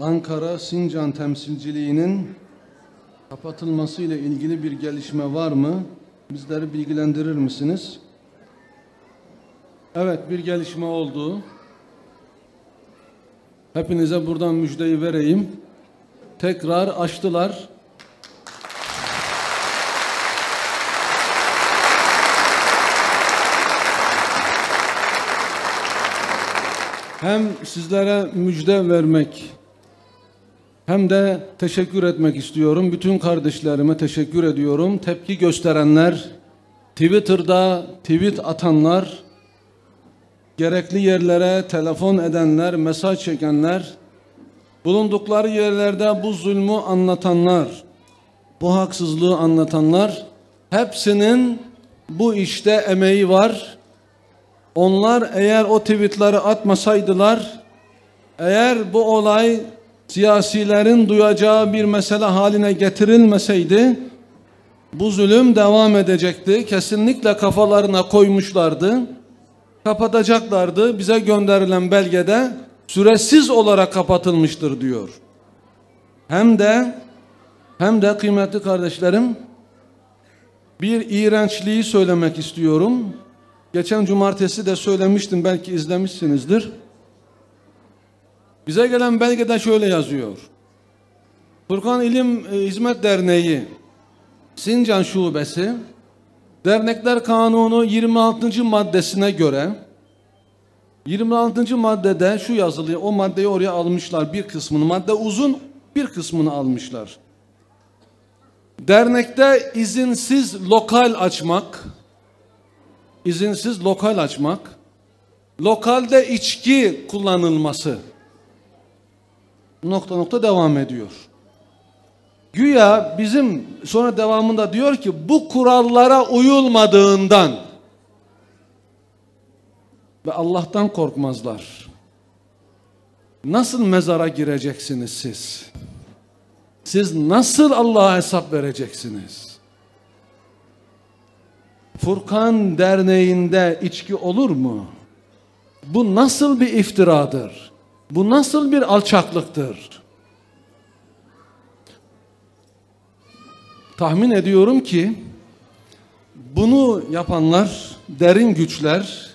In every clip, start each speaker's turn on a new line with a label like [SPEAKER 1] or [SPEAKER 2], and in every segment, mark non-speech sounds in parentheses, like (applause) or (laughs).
[SPEAKER 1] Ankara Sincan temsilciliğinin kapatılması ile ilgili bir gelişme var mı? Bizleri bilgilendirir misiniz? Evet bir gelişme oldu. Hepinize buradan müjdeyi vereyim. Tekrar açtılar. Hem sizlere müjde vermek hem de teşekkür etmek istiyorum. Bütün kardeşlerime teşekkür ediyorum. Tepki gösterenler, Twitter'da tweet atanlar, gerekli yerlere telefon edenler, mesaj çekenler, bulundukları yerlerde bu zulmü anlatanlar, bu haksızlığı anlatanlar, hepsinin bu işte emeği var. Onlar eğer o tweetleri atmasaydılar, eğer bu olay siyasilerin duyacağı bir mesele haline getirilmeseydi, bu zulüm devam edecekti. Kesinlikle kafalarına koymuşlardı. Kapatacaklardı. Bize gönderilen belgede süresiz olarak kapatılmıştır diyor. Hem de hem de kıymetli kardeşlerim bir iğrençliği söylemek istiyorum. Geçen cumartesi de söylemiştim belki izlemişsinizdir. Bize gelen belgede şöyle yazıyor. Furkan İlim Hizmet Derneği Sincan Şubesi Dernekler Kanunu 26. maddesine göre 26. maddede şu yazılıyor. O maddeyi oraya almışlar bir kısmını. Madde uzun bir kısmını almışlar. Dernekte izinsiz lokal açmak izinsiz lokal açmak lokalde içki kullanılması nokta nokta devam ediyor. Güya bizim sonra devamında diyor ki bu kurallara uyulmadığından ve Allah'tan korkmazlar. Nasıl mezara gireceksiniz siz? Siz nasıl Allah'a hesap vereceksiniz? Furkan Derneği'nde içki olur mu? Bu nasıl bir iftiradır? Bu nasıl bir alçaklıktır? Tahmin ediyorum ki bunu yapanlar derin güçler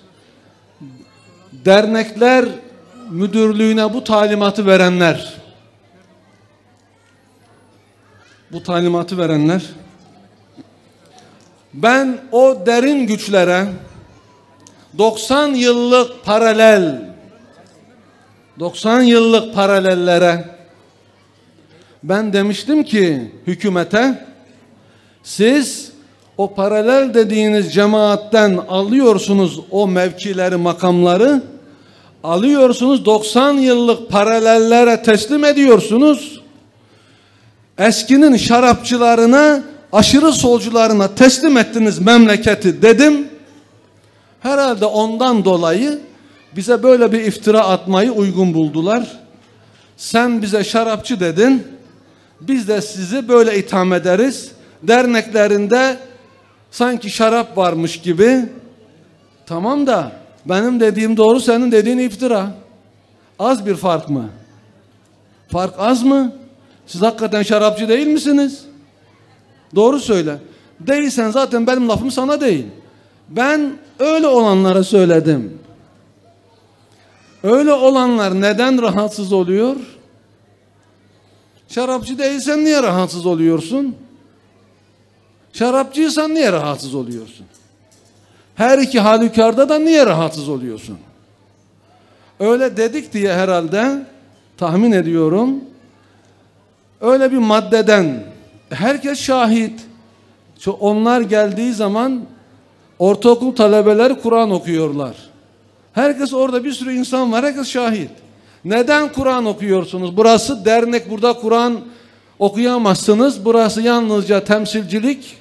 [SPEAKER 1] dernekler müdürlüğüne bu talimatı verenler bu talimatı verenler ben o derin güçlere 90 yıllık paralel 90 yıllık paralellere ben demiştim ki hükümete siz o paralel dediğiniz cemaatten alıyorsunuz o mevkileri, makamları alıyorsunuz 90 yıllık paralellere teslim ediyorsunuz. Eskinin şarapçılarına, aşırı solcularına teslim ettiniz memleketi dedim. Herhalde ondan dolayı bize böyle bir iftira atmayı uygun buldular. Sen bize şarapçı dedin. Biz de sizi böyle itham ederiz. Derneklerinde sanki şarap varmış gibi. Tamam da benim dediğim doğru senin dediğin iftira. Az bir fark mı? Fark az mı? Siz hakikaten şarapçı değil misiniz? Doğru söyle. Değilsen zaten benim lafım sana değil. Ben öyle olanlara söyledim. Öyle olanlar neden rahatsız oluyor? Şarapçı değilsen niye rahatsız oluyorsun? Şarapçıysan niye rahatsız oluyorsun? Her iki halükarda da niye rahatsız oluyorsun? Öyle dedik diye herhalde tahmin ediyorum. Öyle bir maddeden herkes şahit. Onlar geldiği zaman ortaokul talebeleri Kur'an okuyorlar. Herkes orada bir sürü insan var. Herkes şahit. Neden Kur'an okuyorsunuz? Burası dernek. Burada Kur'an okuyamazsınız. Burası yalnızca temsilcilik.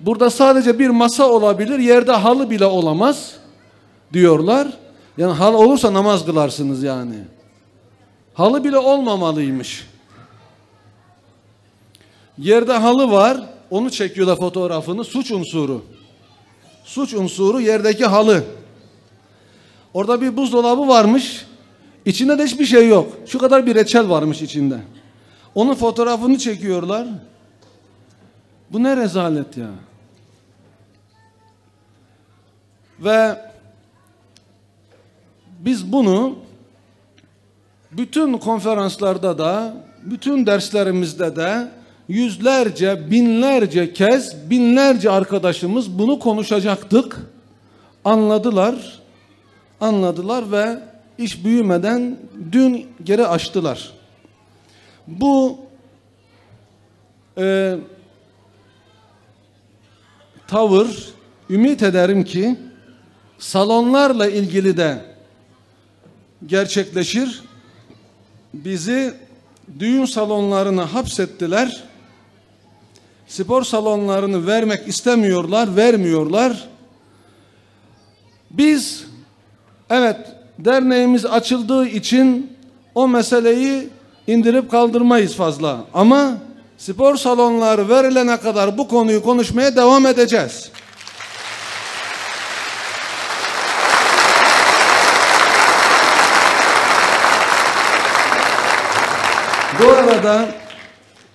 [SPEAKER 1] Burada sadece bir masa olabilir. Yerde halı bile olamaz. Diyorlar. Yani halı olursa namaz kılarsınız yani. Halı bile olmamalıymış. Yerde halı var. Onu çekiyorlar fotoğrafını. Suç unsuru. Suç unsuru yerdeki halı. Orada bir buzdolabı varmış. İçinde de hiçbir şey yok. Şu kadar bir reçel varmış içinde. Onun fotoğrafını çekiyorlar. Bu ne rezalet ya. Ve biz bunu bütün konferanslarda da, bütün derslerimizde de yüzlerce, binlerce kez, binlerce arkadaşımız bunu konuşacaktık. Anladılar, anladılar ve iş büyümeden dün geri açtılar. Bu e, tavır ümit ederim ki salonlarla ilgili de gerçekleşir. Bizi düğün salonlarına hapsettiler. Spor salonlarını vermek istemiyorlar, vermiyorlar. Biz evet derneğimiz açıldığı için o meseleyi indirip kaldırmayız fazla. Ama spor salonları verilene kadar bu konuyu konuşmaya devam edeceğiz. Bu arada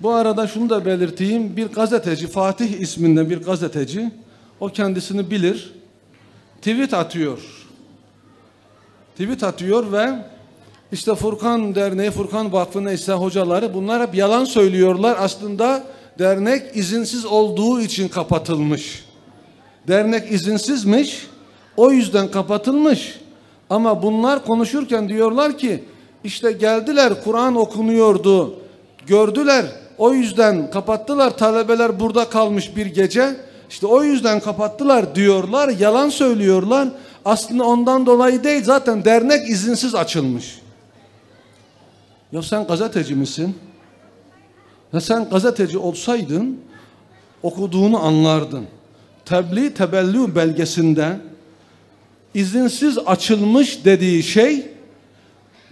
[SPEAKER 1] bu arada şunu da belirteyim. Bir gazeteci Fatih isminde bir gazeteci o kendisini bilir. Tweet atıyor. Tweet atıyor ve işte Furkan Derneği, Furkan Vakfı neyse hocaları bunlar hep yalan söylüyorlar. Aslında dernek izinsiz olduğu için kapatılmış. Dernek izinsizmiş. O yüzden kapatılmış. Ama bunlar konuşurken diyorlar ki işte geldiler Kur'an okunuyordu. Gördüler. O yüzden kapattılar. Talebeler burada kalmış bir gece. İşte o yüzden kapattılar diyorlar. Yalan söylüyorlar. Aslında ondan dolayı değil. Zaten dernek izinsiz açılmış. Ya sen gazeteci misin? Ya sen gazeteci olsaydın okuduğunu anlardın. Tebliğ tebellü belgesinde izinsiz açılmış dediği şey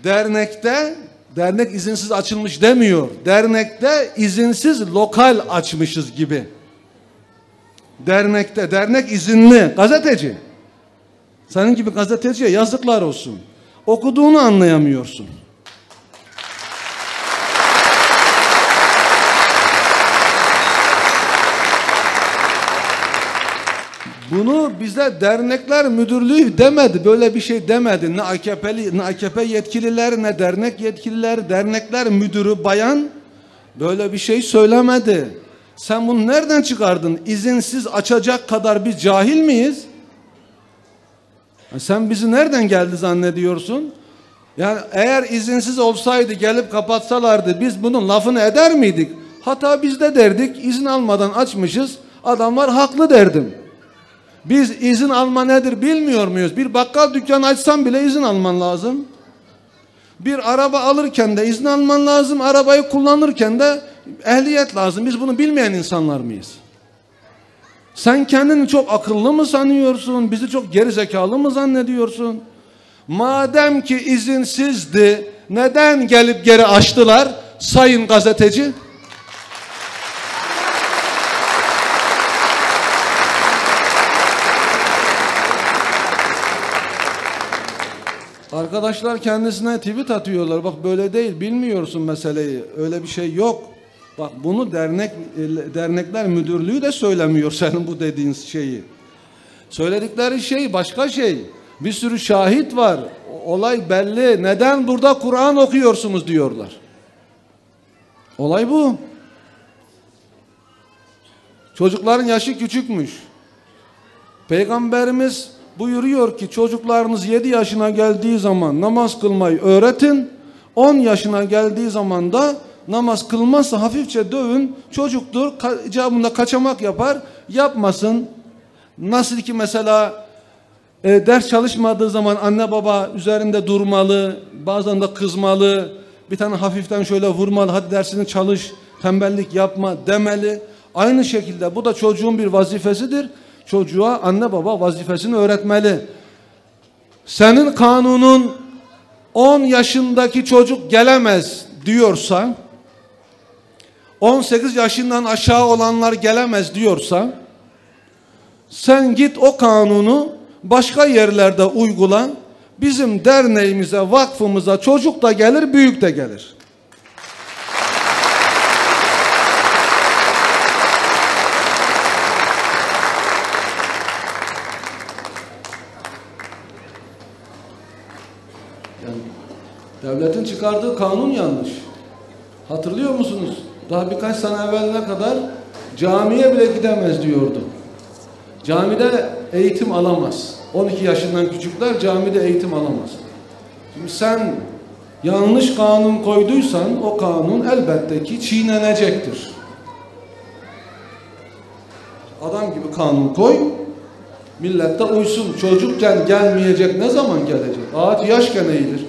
[SPEAKER 1] dernekte dernek izinsiz açılmış demiyor. Dernekte izinsiz lokal açmışız gibi. Dernekte dernek izinli gazeteci. Senin gibi gazeteciye yazıklar olsun. Okuduğunu anlayamıyorsun. Bunu bize dernekler müdürlüğü demedi. Böyle bir şey demedi. Ne AKP'li, ne AKP yetkililer, ne dernek yetkililer, dernekler müdürü bayan böyle bir şey söylemedi. Sen bunu nereden çıkardın? İzinsiz açacak kadar biz cahil miyiz? Sen bizi nereden geldi zannediyorsun? Yani eğer izinsiz olsaydı gelip kapatsalardı biz bunun lafını eder miydik? Hata bizde derdik. İzin almadan açmışız. Adamlar haklı derdim. Biz izin alma nedir bilmiyor muyuz? Bir bakkal dükkanı açsan bile izin alman lazım. Bir araba alırken de izin alman lazım. Arabayı kullanırken de ehliyet lazım. Biz bunu bilmeyen insanlar mıyız? Sen kendini çok akıllı mı sanıyorsun? Bizi çok geri zekalı mı zannediyorsun? Madem ki izinsizdi neden gelip geri açtılar sayın gazeteci? Arkadaşlar kendisine tweet atıyorlar. Bak böyle değil bilmiyorsun meseleyi. Öyle bir şey yok. Bak bunu dernek dernekler müdürlüğü de söylemiyor (laughs) senin bu dediğin şeyi. Söyledikleri şey başka şey. Bir sürü şahit var. Olay belli. Neden burada Kur'an okuyorsunuz diyorlar. Olay bu. Çocukların yaşı küçükmüş. Peygamberimiz buyuruyor ki çocuklarınız 7 yaşına geldiği zaman namaz kılmayı öğretin. 10 yaşına geldiği zaman da namaz kılmazsa hafifçe dövün. Çocuktur icabında kaçamak yapar. Yapmasın. Nasıl ki mesela e, ders çalışmadığı zaman anne baba üzerinde durmalı. Bazen de kızmalı. Bir tane hafiften şöyle vurmalı. Hadi dersini çalış. Tembellik yapma demeli. Aynı şekilde bu da çocuğun bir vazifesidir çocuğa anne baba vazifesini öğretmeli. Senin kanunun 10 yaşındaki çocuk gelemez diyorsa 18 yaşından aşağı olanlar gelemez diyorsa sen git o kanunu başka yerlerde uygula bizim derneğimize, vakfımıza çocuk da gelir, büyük de gelir. Devletin çıkardığı kanun yanlış. Hatırlıyor musunuz? Daha birkaç sene evveline kadar camiye bile gidemez diyordu. Camide eğitim alamaz. 12 yaşından küçükler camide eğitim alamaz. Şimdi sen yanlış kanun koyduysan o kanun elbette ki çiğnenecektir. Adam gibi kanun koy, millet de uysun. Çocukken gelmeyecek ne zaman gelecek? Ağaç yaşken eğilir.